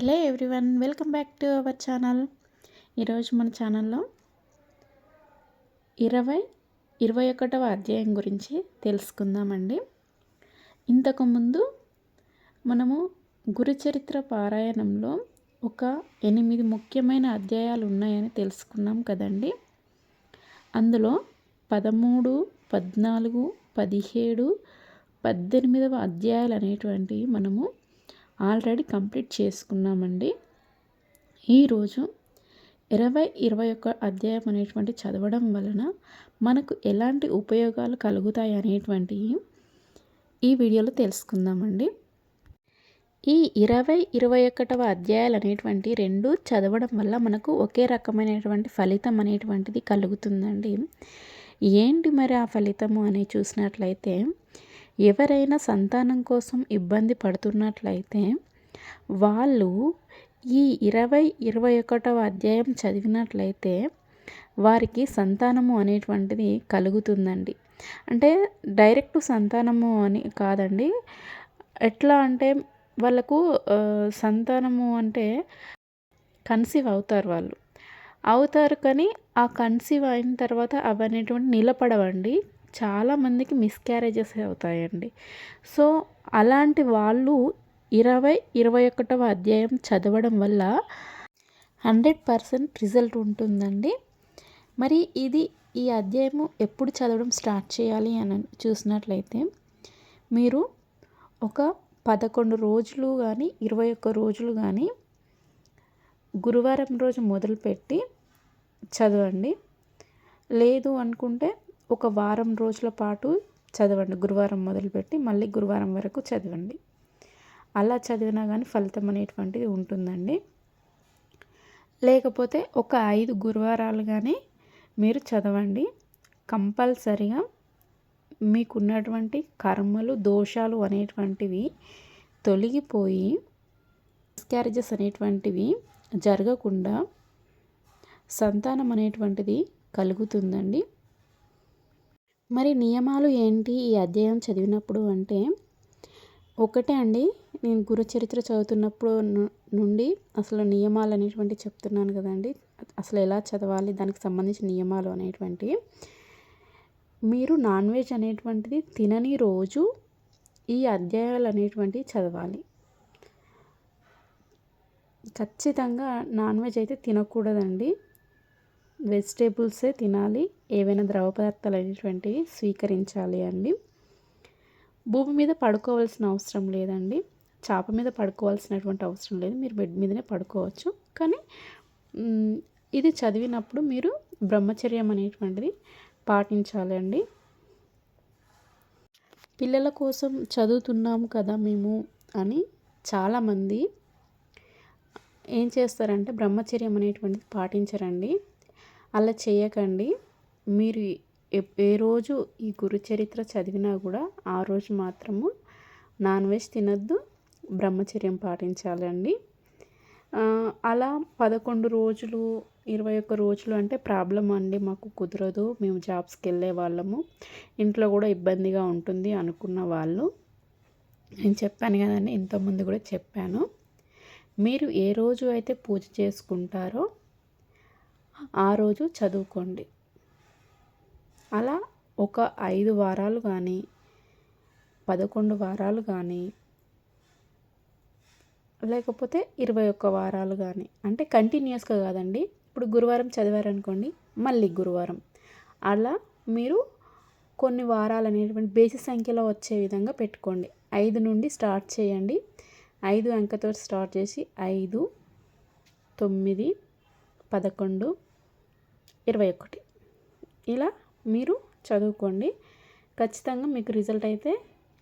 Hello everyone welcome back to our channel. ఈరోజు మన ఛానల్లో ఇరవై ఇరవై ఒకటవ అధ్యాయం గురించి తెలుసుకుందామండి. ఇంతకుముందు మనము గురుచరిత్ర పారాయణంలో ఒక ఎనిమిది ముఖ్యమైన అధ్యాయాలు ఉన్నాయని తెలుసుకున్నాం కదండి. అందులో పదమూడు పద్నాలుగు పదిహేడు పద్దెనిమిదవ అధ్యాయాలు అనేటువంటివి మనము ఆల్రెడీ కంప్లీట్ చేసుకున్నామండి. ఈరోజు ఇరవై ఇరవై ఒక్క అధ్యాయం అనేటువంటి చదవడం వలన మనకు ఎలాంటి ఉపయోగాలు కలుగుతాయి అనేటువంటివి ఈ వీడియోలో తెలుసుకుందామండి. ఈ ఇరవై ఇరవై ఒకటవ అధ్యాయాలు అనేటువంటి రెండు చదవడం వల్ల మనకు ఒకే రకమైనటువంటి ఫలితం అనేటువంటిది కలుగుతుందండి. ఏంటి మరి ఆ ఫలితము అని చూసినట్లయితే ఎవరైనా సంతానం కోసం ఇబ్బంది పడుతున్నట్లయితే వాళ్ళు ఈ ఇరవై ఇరవై ఒకటవ అధ్యాయం చదివినట్లయితే వారికి సంతానము అనేటువంటిది కలుగుతుందండి. అంటే డైరెక్ట్ సంతానము అని కాదండి. ఎట్లా అంటే వాళ్ళకు సంతానము అంటే కన్సీవ్ అవుతారు వాళ్ళు. అవుతారు కానీ ఆ కన్సీవ్ అయిన తర్వాత అవి అనేటువంటి నిలబడవండి. చాలామందికి మిస్క్యారేజెస్ అవుతాయండి. సో అలాంటి వాళ్ళు ఇరవై ఇరవై ఒకటవ అధ్యాయం చదవడం వల్ల హండ్రెడ్ పర్సెంట్ రిజల్ట్ ఉంటుందండి. మరి ఇది ఈ అధ్యాయము ఎప్పుడు చదవడం స్టార్ట్ చేయాలి అని చూసినట్లయితే మీరు ఒక పదకొండు రోజులు కానీ ఇరవై ఒక్క రోజులు కానీ గురువారం రోజు మొదలుపెట్టి చదవండి. లేదు అనుకుంటే ఒక వారం రోజుల పాటు చదవండి. గురువారం మొదలుపెట్టి మళ్ళీ గురువారం వరకు చదవండి. అలా చదివినా కానీ ఫలితం అనేటువంటిది ఉంటుందండి. లేకపోతే ఒక ఐదు గురువారాలు కానీ మీరు చదవండి. కంపల్సరిగా మీకున్నటువంటి కర్మలు దోషాలు అనేటువంటివి తొలగిపోయి మిస్క్యారేజెస్ అనేటువంటివి జరగకుండా సంతానం అనేటువంటిది కలుగుతుందండి. మరి నియమాలు ఏంటి ఈ అధ్యాయం చదివినప్పుడు అంటే ఒకటే అండి నేను గురుచరిత్ర చదువుతున్నప్పుడు నుండి అసలు నియమాలు అనేటువంటి చెప్తున్నాను కదండి. అసలు ఎలా చదవాలి దానికి సంబంధించిన నియమాలు అనేటువంటి మీరు నాన్ వెజ్ అనేటువంటిది తినని రోజు ఈ అధ్యాయాలు అనేటువంటివి చదవాలి. ఖచ్చితంగా నాన్ వెజ్ అయితే తినకూడదండి. వెజిటేబుల్సే తినాలి. ఏవైనా ద్రవ పదార్థాలు అనేటువంటివి స్వీకరించాలి అండి. భూమి మీద పడుకోవాల్సిన అవసరం లేదండి. చాప మీద పడుకోవాల్సినటువంటి అవసరం లేదు. మీరు బెడ్ మీదనే పడుకోవచ్చు. కానీ ఇది చదివినప్పుడు మీరు బ్రహ్మచర్యం అనేటువంటిది పాటించాలి అండి. పిల్లల కోసం చదువుతున్నాము కదా మేము అని చాలామంది ఏం చేస్తారంటే బ్రహ్మచర్యం అనేటువంటిది పాటించరండి. అలా చేయకండి. మీరు ఏ రోజు ఈ గురుచరిత్ర చదివినా కూడా ఆ రోజు మాత్రము నాన్ వెజ్ తినద్దు బ్రహ్మచర్యం పాటించాలండి. అలా పదకొండు రోజులు ఇరవై ఒక్క రోజులు అంటే ప్రాబ్లం అండి. మాకు కుదరదు. మేము జాబ్స్కి వెళ్ళే వాళ్ళము. ఇంట్లో కూడా ఇబ్బందిగా ఉంటుంది అనుకున్న వాళ్ళు. నేను చెప్పాను కదండి ఇంతకుముందు కూడా చెప్పాను. మీరు ఏ రోజు అయితే పూజ చేసుకుంటారో ఆ రోజు చదువుకోండి. అలా ఒక ఐదు వారాలు కానీ పదకొండు వారాలు కానీ లేకపోతే ఇరవై ఒక్క వారాలు కానీ అంటే కంటిన్యూస్గా కాదండి. ఇప్పుడు గురువారం చదివారనుకోండి మళ్ళీ గురువారం. అలా మీరు కొన్ని వారాలు అనేటువంటి బేసి సంఖ్యలో వచ్చే విధంగా పెట్టుకోండి. ఐదు నుండి స్టార్ట్ చేయండి. ఐదు అంకతో స్టార్ట్ చేసి ఐదు తొమ్మిది పదకొండు ఇరవై ఒకటి. ఇలా మీరు చదువుకోండి. ఖచ్చితంగా మీకు రిజల్ట్ అయితే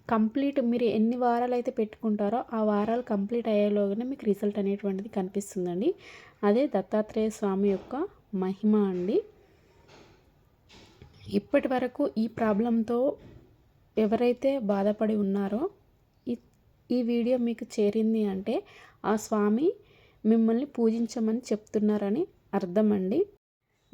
కంప్లీట్ మీరు ఎన్ని వారాలు అయితే పెట్టుకుంటారో ఆ వారాలు కంప్లీట్ అయ్యేలోగానే మీకు రిజల్ట్ అనేటువంటిది కనిపిస్తుందండి. అదే దత్తాత్రేయ స్వామి యొక్క మహిమ అండి. ఇప్పటి వరకు ఈ ప్రాబ్లంతో ఎవరైతే బాధపడి ఉన్నారో ఈ వీడియో మీకు చేరింది అంటే ఆ స్వామి మిమ్మల్ని పూజించమని చెప్తున్నారని అర్థం అండి